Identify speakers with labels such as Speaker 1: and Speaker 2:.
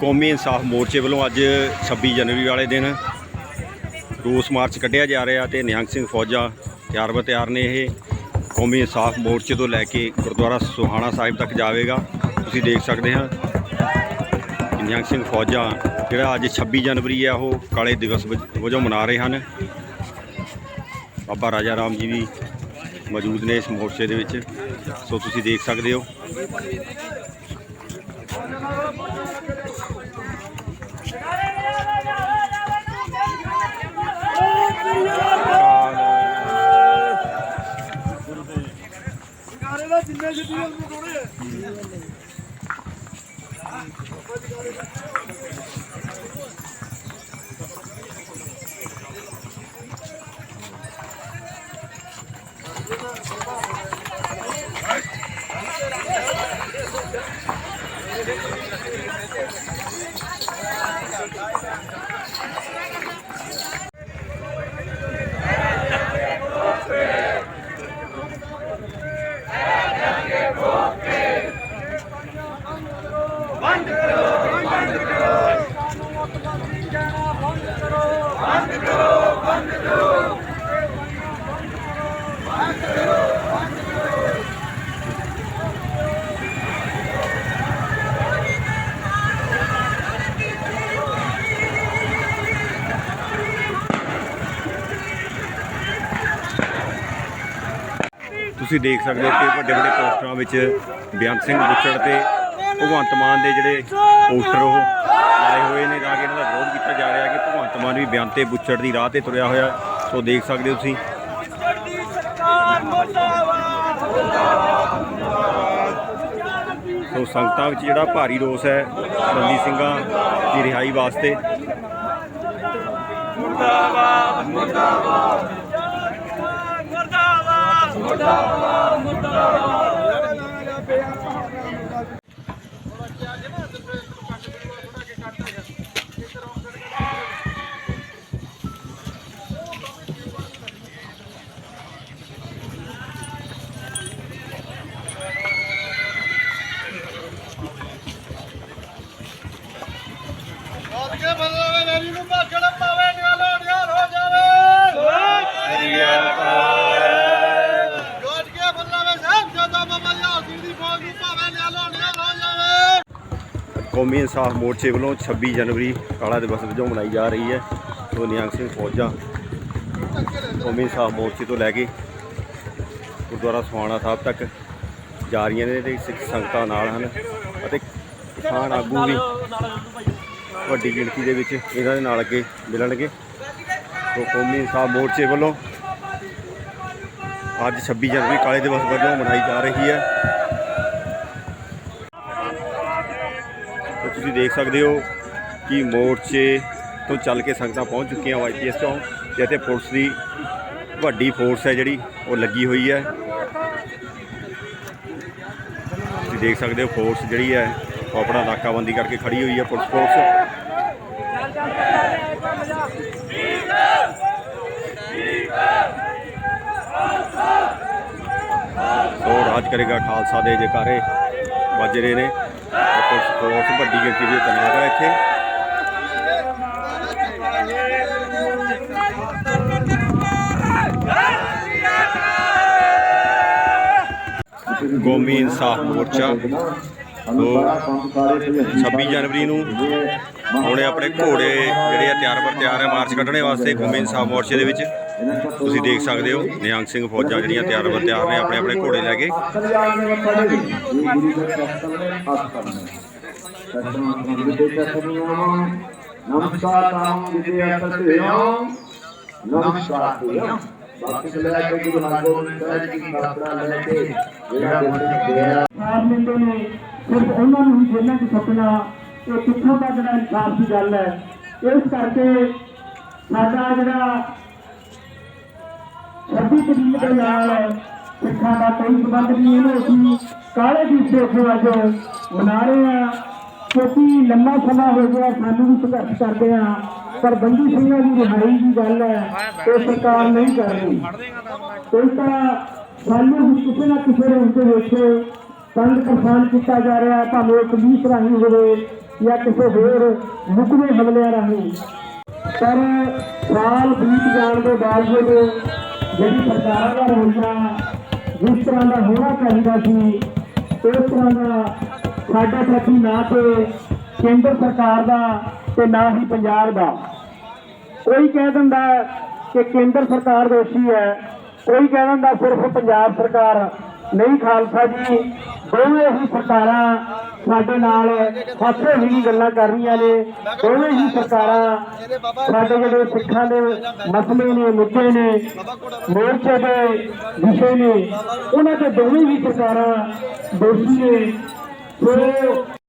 Speaker 1: ਕੌਮੀ ਇਨਸਾਫ ਮੋਰਚੇ ਵੱਲੋਂ ਅੱਜ 26 ਜਨਵਰੀ ਵਾਲੇ ਦਿਨ ਰੋਸ ਮਾਰਚ ਕੱਢਿਆ ਜਾ ਰਿਹਾ ਤੇ ਨਿਹੰਗ ਸਿੰਘ ਫੌਜਾਂ ਤਿਆਰ ਬਰ ਤਿਆਰ ਨੇ ਇਹ ਕੌਮੀ ਇਨਸਾਫ ਮੋਰਚੇ ਤੋਂ ਲੈ ਕੇ ਗੁਰਦੁਆਰਾ ਸੁਹਾਣਾ ਸਾਹਿਬ ਤੱਕ ਜਾਵੇਗਾ। ਤੁਸੀਂ ਦੇਖ ਸਕਦੇ ਹਾਂ ਨਿਹੰਗ ਸਿੰਘ ਫੌਜਾਂ ਜਿਹੜਾ ਅੱਜ 26 ਜਨਵਰੀ ਆ ਉਹ ਕਾਲੇ ਦਿਵਸ ਵਜ- ਵਜੋਂ ਮਨਾ ਰਹੇ ਹਨ। ਬਾਬਾ ਰਾਜਾ ਰਾਮ ਜੀ ਵੀ ਮੌਜੂਦ ਨੇ ਇਸ ਮੋਰਚੇ ਦੇ ਵਿੱਚ। ਸੋ ਤੁਸੀਂ ਦੇਖ ਸਕਦੇ ਹੋ। Gracias, señor. ਤੁਸੀਂ ਦੇਖ ਸਕਦੇ ਹੋ ਕਿ ਵੱਡੇ ਵੱਡੇ ਪੋਸਟਰਾਂ ਵਿੱਚ ਬੇਅੰਤ ਸਿੰਘ ਬੁੱਚੜ ਤੇ ਭਗਵੰਤ ਮਾਨ ਦੇ ਜਿਹੜੇ ਪੋਸਟਰ ਉਹ ਲਾਏ ਹੋਏ ਨੇ, ਤਾਂ ਕਿ ਇਹਨਾਂ ਦਾ ਵਿਰੋਧ ਕੀਤਾ ਜਾ ਰਿਹਾ ਕਿ ਭਗਵੰਤ ਮਾਨ ਵੀ ਬੇਅੰਤ ਤੇ ਬੁੱਚੜ ਦੀ ਰਾਹ ਤੇ ਤੁਰਿਆ ਹੋਇਆ, ਸੋ ਦੇਖ ਸਕਦੇ ਹੋ ਤੁਸੀਂ। ਸੋ ਸੰਗਤਾਂ ਵਿੱਚ ਜਿਹੜਾ ਭਾਰੀ ਰੋਸ ਹੈ ਬੰਦੀ ਸਿੰਘਾਂ ਦੀ ਰਿਹਾਈ ਵਾਸਤੇ।
Speaker 2: ਅੱਜ ਕੇ ਬਦਲਾਵੇ ਨੈਰੀ ਨੂੰ ਭਾਗੜ ਪਾਵੇ
Speaker 1: ਕੌਮੀ ਇਨਸਾਫ ਮੋਰਚੇ ਵੱਲੋਂ 26 ਜਨਵਰੀ ਕਾਲਾ ਦਿਵਸ ਵਜੋਂ ਮਨਾਈ ਜਾ ਰਹੀ ਹੈ। ਸੋ ਨਿਹੰਗ ਸਿੰਘ ਫੌਜਾਂ ਕੌਮੀ ਇਨਸਾਫ ਮੋਰਚੇ ਤੋਂ ਲੈ ਕੇ ਗੁਰਦੁਆਰਾ ਸੋਹਾਣਾ ਸਾਹਿਬ ਤੱਕ ਜਾ ਰਹੀਆਂ ਨੇ ਤੇ ਸਿੱਖ ਸੰਗਤਾਂ ਨਾਲ ਹਨ ਅਤੇ ਕਿਸਾਨ ਆਗੂ ਵੀ ਵੱਡੀ ਗਿਣਤੀ ਦੇ ਵਿੱਚ ਇਹਨਾਂ ਦੇ ਨਾਲ ਅੱਗੇ ਮਿਲਣਗੇ। ਸੋ ਕੌਮੀ ਇਨਸਾਫ ਮੋਰਚੇ ਵੱਲੋਂ ਅੱਜ 26 ਜਨਵਰੀ ਕਾਲੇ ਦਿਵਸ ਵਜੋਂ ਮਨਾਈ ਜਾ ਰਹੀ ਹੈ। ਤੁਸੀਂ ਦੇਖ ਸਕਦੇ ਹੋ ਕਿ ਮੋਰਚੇ ਤੋਂ ਚੱਲ ਕੇ ਸੰਗਤਾਂ ਪਹੁੰਚ ਚੁੱਕੀਆਂ ਵਾਈਪੀਐਸ ਤੋਂ ਤੇ ਇੱਥੇ ਪੁਲਿਸ ਦੀ ਵੱਡੀ ਫੋਰਸ ਹੈ ਜਿਹੜੀ, ਉਹ ਲੱਗੀ ਹੋਈ ਹੈ। ਤੁਸੀਂ ਦੇਖ ਸਕਦੇ ਹੋ ਫੋਰਸ ਜਿਹੜੀ ਹੈ, ਉਹ ਆਪਣਾ ਨਾਕਾਬੰਦੀ ਕਰਕੇ ਖੜੀ ਹੋਈ ਹੈ ਪੁਲਿਸ ਫੋਰਸ। ਸੋ ਰਾਜ ਕਰੇਗਾ ਖਾਲਸਾ ਦੇ ਜਕਾਰੇ ਵੱਜ ਰਹੇ ਨੇ। ਪੁਲਿਸ ਫੋਰਸ ਵੱਡੀ ਗਿਣਤੀ ਵਿੱਚ ਤੈਨਾਤ ਹੈ ਇੱਥੇ। ਕੌਮੀ ਇਨਸਾਫ ਮੋਰਚਾ। ਤੋਂ 26 ਜਨਵਰੀ ਨੂੰ ਹੁਣੇ ਆਪਣੇ ਘੋੜੇ ਜਿਹੜੇ ਆ ਤਿਆਰ ਬਰ ਤਿਆਰ ਹੈ ਮਾਰਚ ਕੱਢਣੇ ਵਾਸਤੇ ਕੌਮੀ ਇਨਸਾਫ ਮੋਰਚੇ ਦੇ ਵਿੱਚ। ਤੁਸੀਂ ਦੇਖ ਸਕਦੇ ਹੋ ਨਿਹੰਗ ਸਿੰਘ ਫੌਜਾਂ ਜਿਹੜੀਆਂ ਤਿਆਰ ਬਰ ਤਿਆਰ ਨੇ ਆਪਣੇ ਆਪਣੇ ਘੋੜੇ ਲੈ ਕੇ।
Speaker 3: ਨਮਸਕਾਰ ਨਾਮ ਜਿਤੇ ਅਸਤ ਨਮਸਕਾਰ ਲੈ ਕੇ ਗੁਰੂ ਨਾਨਕ ਸਾਹਿਬ ਜੀ ਕਾਪੜਾ ਲੈ ਕੇ ਜਿਹੜਾ ਗੁਰੂ ਗਿਆ
Speaker 4: ਨੇ ਸਿਰਫ ਉਹਨਾਂ ਨੂੰ ਹੀ ਜੇਲ੍ਹਾਂ 'ਚ ਸੱਟਣਾ ਇਹ ਕਿੱਥੋਂ ਦਾ ਜਿਹੜਾ ਇਨਸਾਫ ਦੀ ਗੱਲ ਹੈ, ਇਸ ਕਰਕੇ ਸਾਡਾ ਜਿਹੜਾ 26 ਤਰੀਕ ਦੇ ਨਾਲ ਸਿੱਖਾਂ ਦਾ ਕੋਈ ਸੰਬੰਧ ਨਹੀਂ, ਇਹਨੂੰ ਅਸੀਂ ਕਾਲੇ ਦੀ ਸੇਖੋ ਅੱਜ ਮਨਾ ਰਹੇ ਹਾਂ। ਕਿਉਂਕਿ ਲੰਮਾ ਸਮਾਂ ਹੋ ਗਿਆ, ਸਾਨੂੰ ਵੀ ਸੰਘਰਸ਼ ਕਰਦੇ ਆ ਪਰ ਬੰਦੀ ਸਿੰਘਾਂ ਦੀ ਰਿਹਾਈ ਦੀ ਗੱਲ ਹੈ, ਇਹ ਸਰਕਾਰ ਨਹੀਂ ਕਰ ਰਹੀ। ਕੋਈ ਤਾਂ ਸਾਨੂੰ ਵੀ ਕਿਸੇ ਨਾ ਕਿਸੇ ਰੂਪ ਦੇ ਵਿੱਚ ਤੰਗ ਪਰੇਸ਼ਾਨ ਕੀਤਾ ਜਾ ਰਿਹਾ ਭਾਵੇਂ ਉਹ ਪੁਲਿਸ ਰਾਹੀਂ ਹੋਵੇ ਜਾਂ ਕਿਸੇ ਹੋਰ ਮੁਕਵੇਂ ਹਮਲਿਆਂ ਰਾਹੀਂ। ਪਰ ਸਾਲ ਬੀਤ ਜਾਣ ਦੇ ਬਾਵਜੂਦ ਜਿਹੜੀ ਸਰਕਾਰਾਂ ਦਾ ਰਵੱਈਆ ਜਿਸ ਤਰ੍ਹਾਂ ਦਾ ਹੋਣਾ ਚਾਹੀਦਾ ਸੀ, ਉਸ ਤਰ੍ਹਾਂ ਦਾ ਸਾਡਾ ਪ੍ਰਤੀ ਨਾ ਤੇ ਕੇਂਦਰ ਸਰਕਾਰ ਦਾ ਤੇ ਨਾ ਹੀ ਪੰਜਾਬ ਦਾ। ਕੋਈ ਕਹਿ ਦਿੰਦਾ ਕਿ ਕੇਂਦਰ ਸਰਕਾਰ ਦੋਸ਼ੀ ਹੈ, ਕੋਈ ਕਹਿ ਦਿੰਦਾ ਸਿਰਫ ਪੰਜਾਬ ਸਰਕਾਰ ਨਹੀਂ ਖਾਲਸਾ ਜੀ, ਦੋਵੇਂ ਹੀ ਸਰਕਾਰਾਂ ਸਾਡੇ ਨਾਲ ਹਾਸੇ ਹੀ ਗੱਲਾਂ ਕਰ ਰਹੀਆਂ ਨੇ। ਦੋਵੇਂ ਹੀ ਸਰਕਾਰਾਂ ਸਾਡੇ ਜਿਹੜੇ ਸਿੱਖਾਂ ਦੇ ਮਸਲੇ ਨੇ, ਮੁੱਦੇ ਨੇ, ਮੋਰਚੇ ਦੇ ਵਿਸ਼ੇ ਨੇ, ਉਹਨਾਂ 'ਤੇ ਦੋਵੇਂ ਹੀ ਸਰਕਾਰਾਂ ਦੋਸ਼ੀ ਨੇ। ਸੋ